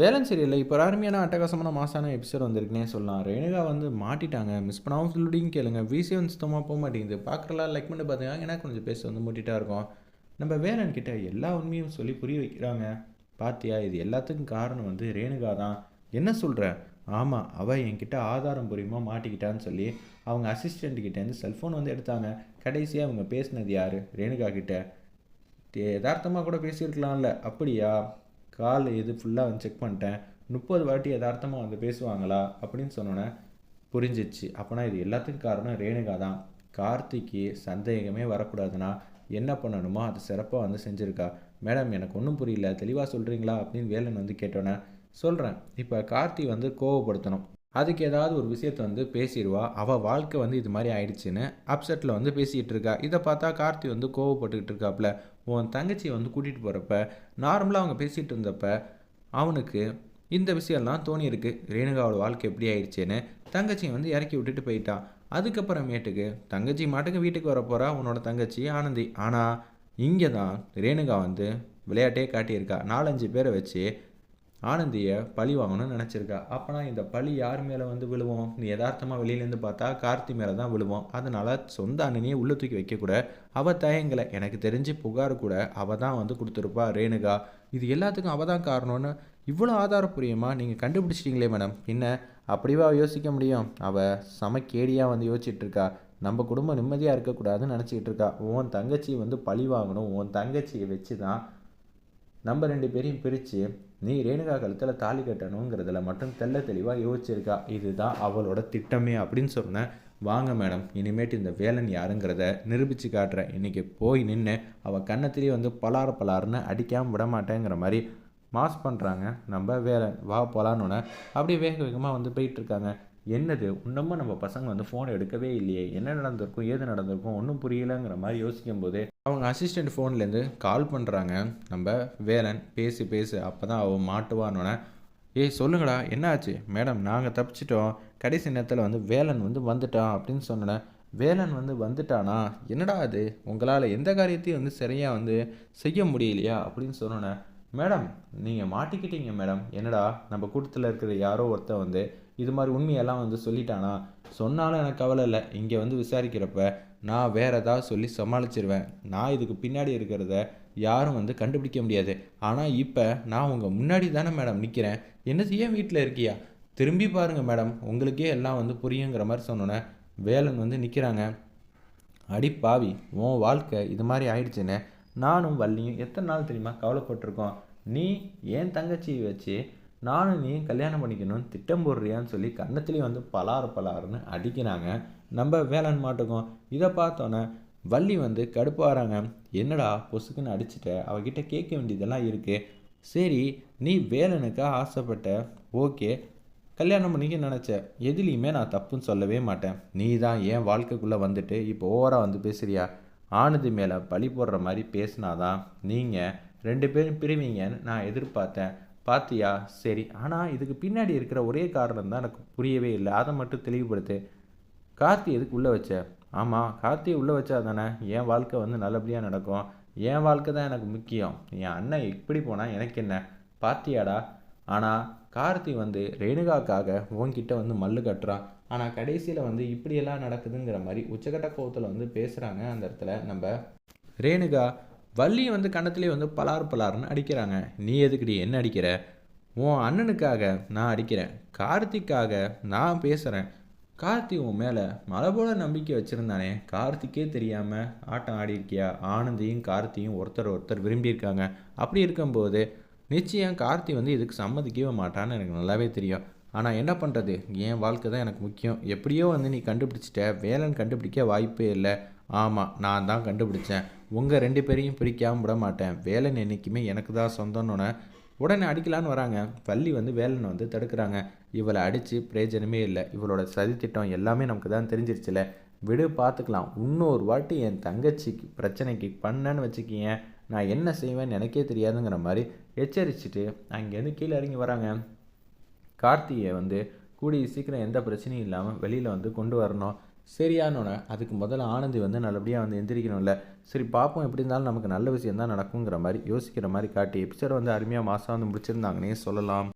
வேலன் சீரியலில் இப்போ அருமையான அட்டகாசமான மாசான எபிசோட் வந்திருக்குனே சொல்லலாம். ரேணுகா வந்து மாட்டிட்டாங்க. மிஸ் பண்ணாமல் சொல்லிடிங்க கேளுங்க. விசி வந்து சுத்தமாக போக மாட்டேங்குது. பார்க்குறலாம் லைக் பண்ணி பார்த்துக்காங்க ஏன்னா கொஞ்சம் பேச வந்து மூட்டிட்டா இருக்கும். நம்ம வேலன் கிட்ட எல்லா உண்மையும் சொல்லி புரிய வைக்கிறாங்க. பாத்தியா? இது எல்லாத்துக்கும் காரணம் வந்து ரேணுகா தான். என்ன சொல்கிற ஆமாம் அவள் என்கிட்ட ஆதாரம் புரியுமா மாட்டிக்கிட்டான்னு சொல்லி அவங்க அசிஸ்டண்ட் கிட்டேருந்து செல்ஃபோன் வந்து எடுத்தாங்க. கடைசியாக அவங்க பேசினது யார்? ரேணுகா கிட்ட. யதார்த்தமாக கூட பேசியிருக்கலாம்ல. அப்படியா? கால் இது ஃபுல்லாக வந்து செக் பண்ணிட்டேன். முப்பது வாட்டி யதார்த்தமாக வந்து பேசுவாங்களா? அப்படின்னு சொன்னோன்னே புரிஞ்சிச்சு. அப்போனா இது எல்லாத்துக்கும் காரணம் ரேணுகா தான். கார்த்திக்கு சந்தேகமே வரக்கூடாதுன்னா என்ன பண்ணணுமோ அது சிறப்பாக வந்து செஞ்சுருக்கா. மேடம் எனக்கு ஒன்றும் புரியல. தெளிவாக சொல்கிறீங்களா அப்படின்னு வேலன் வந்து கேட்டோன்னே சொல்கிறேன் இப்போ கார்த்தி வந்து கோவப்படுத்தணும். அதுக்கு ஏதாவது ஒரு விஷயத்த வந்து பேசிடுவா அவள் வாழ்க்கை வந்து இது மாதிரி ஆயிடுச்சுன்னு அப்செட்டில் வந்து பேசிகிட்டு இருக்கா. இதை பார்த்தா கார்த்தி வந்து கோவப்பட்டுக்கிட்டு இருக்காப்புல உன் தங்கச்சியை வந்து கூட்டிகிட்டு போகிறப்ப நார்மலாக அவங்க பேசிகிட்டு இருந்தப்ப அவனுக்கு இந்த விஷயம்லாம் தோணியிருக்கு. ரேணுகாவோட வாழ்க்கை எப்படி ஆயிடுச்சுன்னு தங்கச்சியை வந்து இறக்கி விட்டுட்டு போயிட்டான் அதுக்கப்புறமேட்டுக்கு தங்கச்சி மாட்டுக்கு வீட்டுக்கு வரப்போகிறா உன்னோட தங்கச்சி ஆனந்தி. ஆனால் இங்கே தான் ரேணுகா வந்து விளையாட்டே காட்டியிருக்கா. நாலஞ்சு பேரை வச்சு ஆனந்தியை பழி வாங்கணும்னு நினச்சிருக்கா. அப்போனா இந்த பழி யார் மேலே வந்து விழுவோம்? நீ யதார்த்தமாக வெளியிலேருந்து பார்த்தா கார்த்தி மேலே தான் விழுவோம் அதனால் சொந்த அண்ணனையே உள்ளே தூக்கி வைக்கக்கூட அவள் தயங்கலை. எனக்கு தெரிஞ்சு புகார் கூட அவள் தான் வந்து கொடுத்துருப்பா ரேணுகா. இது எல்லாத்துக்கும் அவள் தான் காரணம்னு இவ்வளோ ஆதாரப்பூரியமாக நீங்கள் கண்டுபிடிச்சிட்டிங்களே மேடம். என்ன அப்படிவா யோசிக்க முடியும்? அவள் சமக்கேடியாக வந்து யோசிச்சுட்டு நம்ம குடும்பம் நிம்மதியாக இருக்கக்கூடாதுன்னு நினச்சிக்கிட்டு இருக்கா உன் தங்கச்சி வந்து பழி வாங்கணும். உன் தங்கச்சியை வச்சு தான் நம்ம ரெண்டு பேரையும் பிரித்து நீ ரேணுகா கழுத்தில் தாலி கட்டணுங்கிறதுல மட்டும் தெல்ல தெளிவாக யோசிச்சிருக்கா? இதுதான் அவளோட திட்டமே அப்படின்னு சொன்னேன். வாங்க மேடம் இனிமேட்டு இந்த வேலன் யாருங்கிறத நிரூபித்து காட்டுறேன். இன்றைக்கி போய் நின்று அவள் கண்ணத்திலேயே வந்து பலார பலாருன்னு அடிக்காமல் விட மாட்டேங்கிற மாதிரி மாஸ் பண்ணுறாங்க நம்ம வேலன் வா போலான்னு அப்படியே வேக வேகமாக வந்து போயிட்டுருக்காங்க. என்னது? இன்னமும் நம்ம பசங்க வந்து ஃபோன் எடுக்கவே இல்லையே. என்ன நடந்திருக்கும்? ஏது நடந்திருக்கும்? ஒன்றும் புரியலைங்கிற மாதிரி யோசிக்கும் போது அவங்க அசிஸ்டண்ட் ஃபோன்லேருந்து கால் பண்ணுறாங்க நம்ம வேலன் பேசி பேசு அப்போ தான் அவன் மாட்டுவான்னொன்னே ஏய் சொல்லுங்கடா என்னாச்சு? மேடம் நாங்கள் தப்பிச்சிட்டோம். கடைசி நேரத்தில் வந்து வேலன் வந்து வந்துட்டான் அப்படின்னு சொன்னேன் வேலன் வந்து வந்துட்டானா? என்னடா அது? உங்களால் எந்த காரியத்தையும் வந்து சரியாக வந்து செய்ய முடியலையா? அப்படின்னு சொன்னோன்னே மேடம் நீங்கள் மாட்டிக்கிட்டீங்க மேடம். என்னடா நம்ம கூட்டத்தில் இருக்கிற யாரோ ஒருத்தர் வந்து இது மாதிரி உண்மையெல்லாம் வந்து சொல்லிட்டானா? சொன்னாலும் எனக்கு கவலை இல்லை. இங்கே வந்து விசாரிக்கிறப்ப நான் வேறு ஏதாவது சொல்லி சமாளிச்சிருவேன். நான் இதுக்கு பின்னாடி இருக்கிறத யாரும் வந்து கண்டுபிடிக்க முடியாது. ஆனால் இப்போ நான் உங்கள் முன்னாடி தானே மேடம் நிற்கிறேன் என்ன செய்ய வீட்டில் இருக்கியா? திரும்பி பாருங்கள் மேடம். உங்களுக்கே எல்லாம் வந்து புரியுங்கிற மாதிரி சொன்னோன்னே வேலன் வந்து நிற்கிறாங்க அடி பாவி உன் வாழ்க்கை இது மாதிரி ஆயிடுச்சுன்னு நானும் வள்ளியும் எத்தனை நாள் தெரியுமா கவலைப்பட்டிருக்கோம். நீ ஏன் தங்கச்சியை வச்சு நானும் நீ கல்யாணம் பண்ணிக்கணும்னு திட்டம் போடுறியான்னு சொல்லி கன்னத்துலேயும் வந்து பலாறு பலாறுன்னு அடிக்கிறாங்க. நம்ம வேளாண் மாட்டுக்கும் இதை பார்த்தோன்னே வள்ளி வந்து கடுப்பாகிறாங்க என்னடா பொசுக்குன்னு அடிச்சுட்ட? அவகிட்ட கேட்க வேண்டியதெல்லாம் இருக்குது சரி நீ வேலனுக்காக ஆசைப்பட்ட ஓகே கல்யாணம் பண்ணிக்க நினச்ச. எதுலேயுமே நான் தப்புன்னு சொல்லவே மாட்டேன். நீ தான் ஏன் வாழ்க்கைக்குள்ளே வந்துட்டு இப்போ ஓவராக வந்து பேசுகிறியா ஆனது மேலே பழி போடுற மாதிரி பேசினாதான் நீங்கள் ரெண்டு பேரும் பிரிவீங்கன்னு நான் எதிர்பார்த்தேன். பார்த்தியா சரி. ஆனால் இதுக்கு பின்னாடி இருக்கிற ஒரே காரணம் தான் எனக்கு புரியவே இல்லை. அதை மட்டும் தெளிவுபடுத்து. கார்த்தி எதுக்கு உள்ளே வச்ச? ஆமாம் கார்த்தியை உள்ளே வச்சா தானே? என் வாழ்க்கை வந்து நல்லபடியாக நடக்கும். என் வாழ்க்கை தான் எனக்கு முக்கியம். என் அண்ணன் இப்படி போனால் எனக்கு என்ன? பாத்தியாடா? ஆனால் கார்த்தி வந்து ரேணுகாக்காக உன்கிட்ட வந்து மல்லு கட்டுறான் ஆனால் கடைசியில் வந்து இப்படியெல்லாம் நடக்குதுங்கிற மாதிரி உச்சகட்ட கோவத்தில் வந்து பேசுகிறாங்க அந்த இடத்துல நம்ம ரேணுகா. வள்ளி வந்து கண்ணத்துலேயே வந்து பலார் பலார்னு அடிக்கிறாங்க. நீ எதுக்குடி என்ன அடிக்கிற? உன் அண்ணனுக்காக நான் அடிக்கிறேன். கார்த்திக்காக நான் பேசுகிறேன் கார்த்தி உன் மேலே மலை போல நம்பிக்கை வச்சுருந்தானே. கார்த்திக்கே தெரியாமல் ஆட்டம் ஆடிருக்கியா ஆனந்தியும் கார்த்தியும் ஒருத்தர் ஒருத்தர் விரும்பியிருக்காங்க. அப்படி இருக்கும்போது நிச்சயம் கார்த்தி வந்து இதுக்கு சம்மதிக்கவே மாட்டான்னு எனக்கு நல்லாவே தெரியும். ஆனால் என்ன பண்ணுறது என் வாழ்க்கை தான் எனக்கு முக்கியம். எப்படியோ வந்து நீ கண்டுபிடிச்சிட்ட. வேலைன்னு கண்டுபிடிக்க வாய்ப்பே இல்லை. ஆமாம் நான் தான் கண்டுபிடிச்சேன். உங்கள் ரெண்டு பேரையும் பிரிக்காமல் விட மாட்டேன். வேலன் என்றைக்குமே எனக்கு தான் சொந்தம்னு உடனே அடிக்கலான்னு வராங்க. பள்ளி வந்து வேலனை வந்து தடுக்கிறாங்க. இவளை அடித்து பிரயோஜனமே இல்லை. இவளோட சதித்திட்டம் எல்லாமே நமக்கு தான் தெரிஞ்சிருச்சுல. விடு பார்த்துக்கலாம் இன்னொரு வாட்டி என் தங்கச்சிக்கு பிரச்சனைக்கு பண்ணேன்னு வச்சுக்கிங்க. நான் என்ன செய்வேன்னு எனக்கே தெரியாதுங்கிற மாதிரி எச்சரிச்சுட்டு அங்கேருந்து கீழே இறங்கி வராங்க. கார்த்தியை வந்து கூடிய சீக்கிரம் எந்த பிரச்சனையும் இல்லாமல் வெளியில் வந்து கொண்டு வரணும். சரியானோன்னே அதுக்கு முதல்ல ஆனந்தி வந்து நல்லபடியாக வந்து எந்திரிக்கணும்ல. சரி பார்ப்போம் எப்படி இருந்தாலும் நமக்கு நல்ல விஷயம் தான் நடக்குங்கிற மாதிரி யோசிக்கிற மாதிரி காட்டி எபிசோட வந்து அருமையாக மாதம் வந்து முடிச்சிருந்தாங்கன்னே சொல்லலாம்.